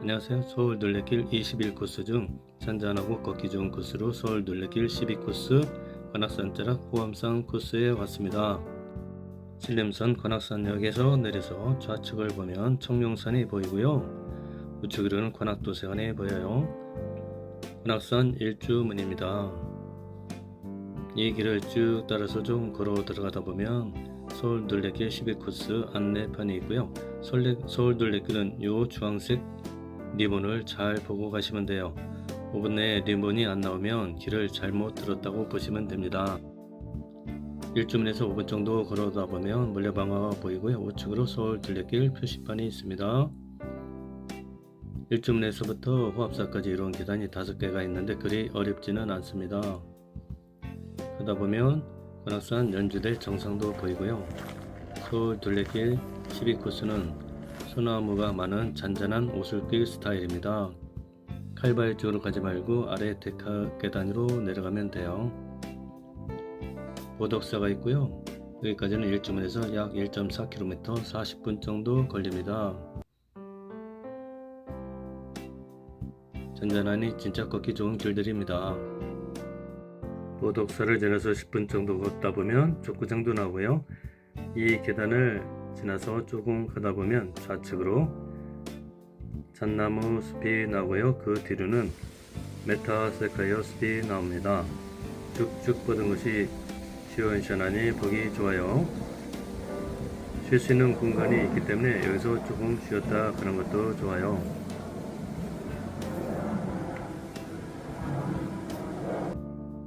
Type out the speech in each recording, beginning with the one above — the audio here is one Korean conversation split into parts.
안녕하세요. 서울 둘레길 21코스 중 잔잔하고 걷기 좋은 코스로 서울 둘레길 12코스 관악산자락 호암산 코스에 왔습니다. 신림선 관악산역에서 내려서 좌측을 보면 청룡산이 보이고요. 우측으로는 관악도서관이 보여요. 관악산 일주문입니다. 이 길을 쭉 따라서 좀 걸어 들어가다 보면 서울 둘레길 12코스 안내판이 있고요. 서울 둘레길은 요 주황색 리본을 잘 보고 가시면 돼요. 5분 내에 리본이 안 나오면 길을 잘못 들었다고 보시면 됩니다. 1주문에서 5분 정도 걸어다 보면 물레방아가 보이고요. 우측으로 서울 둘레길 표시판이 있습니다. 1주문에서부터 호합사까지 이런 계단이 5개가 있는데 그리 어렵지는 않습니다. 가다 보면 관악산 연주대 정상도 보이고요. 서울 둘레길 12코스는 소나무가 많은 잔잔한 오솔길 스타일입니다. 칼바위 쪽으로 가지 말고 아래 데카 계단으로 내려가면 돼요. 보덕사가 있고요. 여기까지는 일주문에서 약 1.4km 40분 정도 걸립니다. 잔잔하니 진짜 걷기 좋은 길들입니다. 보덕사를 지나서 10분 정도 걷다 보면 족구장도 나오고요. 이 계단을 지나서 조금 가다 보면 좌측으로 잣나무 숲이 나오고요. 그 뒤로는 메타세카이어 숲이 나옵니다. 쭉쭉 뻗은 것이 시원시원하니 보기 좋아요. 쉴 수 있는 공간이 있기 때문에 여기서 조금 쉬었다 가는 것도 좋아요.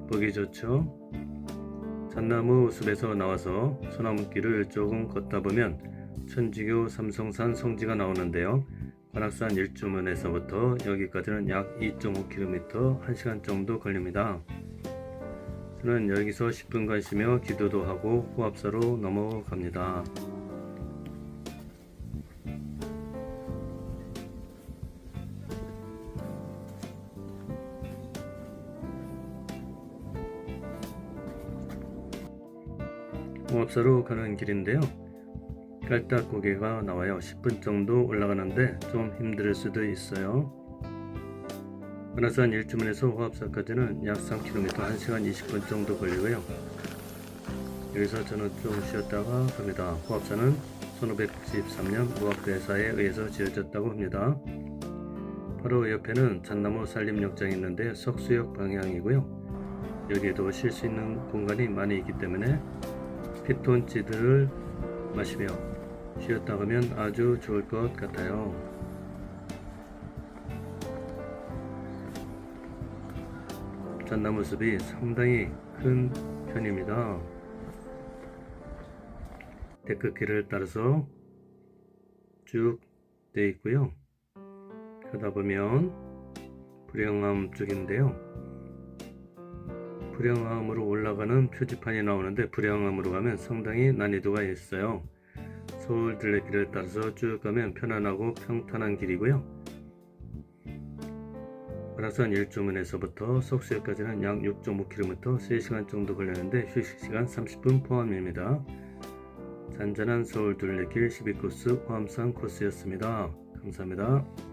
보기 좋죠? 잣나무 숲에서 나와서 소나무길을 조금 걷다 보면 천지교 삼성산 성지가 나오는데요. 관악산 일주문에서부터 여기까지는 약 2.5km 1시간 정도 걸립니다. 저는 여기서 10분간 쉬며 기도도 하고 호합사로 넘어갑니다. 호합사로 가는 길인데요. 깔딱 고개가 나와요. 10분 정도 올라가는데 좀 힘들 수도 있어요. 관악산 일주문에서 호합사까지는 약 3km 1시간 20분 정도 걸리고요. 여기서 저는 좀 쉬었다가 갑니다. 호합사는 1593년 무학대사에 의해서 지어졌다고 합니다. 바로 옆에는 잣나무 산림욕장이 있는데 석수역 방향이고요. 여기에도 쉴 수 있는 공간이 많이 있기 때문에 피톤치드를 마시며 쉬었다 가면 아주 좋을 것 같아요. 잣나무 숲이 상당히 큰 편입니다. 데크길을 따라서 쭉 돼 있고요. 가다 보면 불영암 쪽인데요. 불영암으로 올라가는 표지판이 나오는데 불영암으로 가면 상당히 난이도가 있어요. 서울 둘레길을 따라서 쭉 가면 편안하고 평탄한 길이고요. 관악산 일주문에서부터 석수역까지는 약 6.5km 3시간 정도 걸리는데 휴식시간 30분 포함입니다. 잔잔한 서울 둘레길 12코스 호암산 코스였습니다. 감사합니다.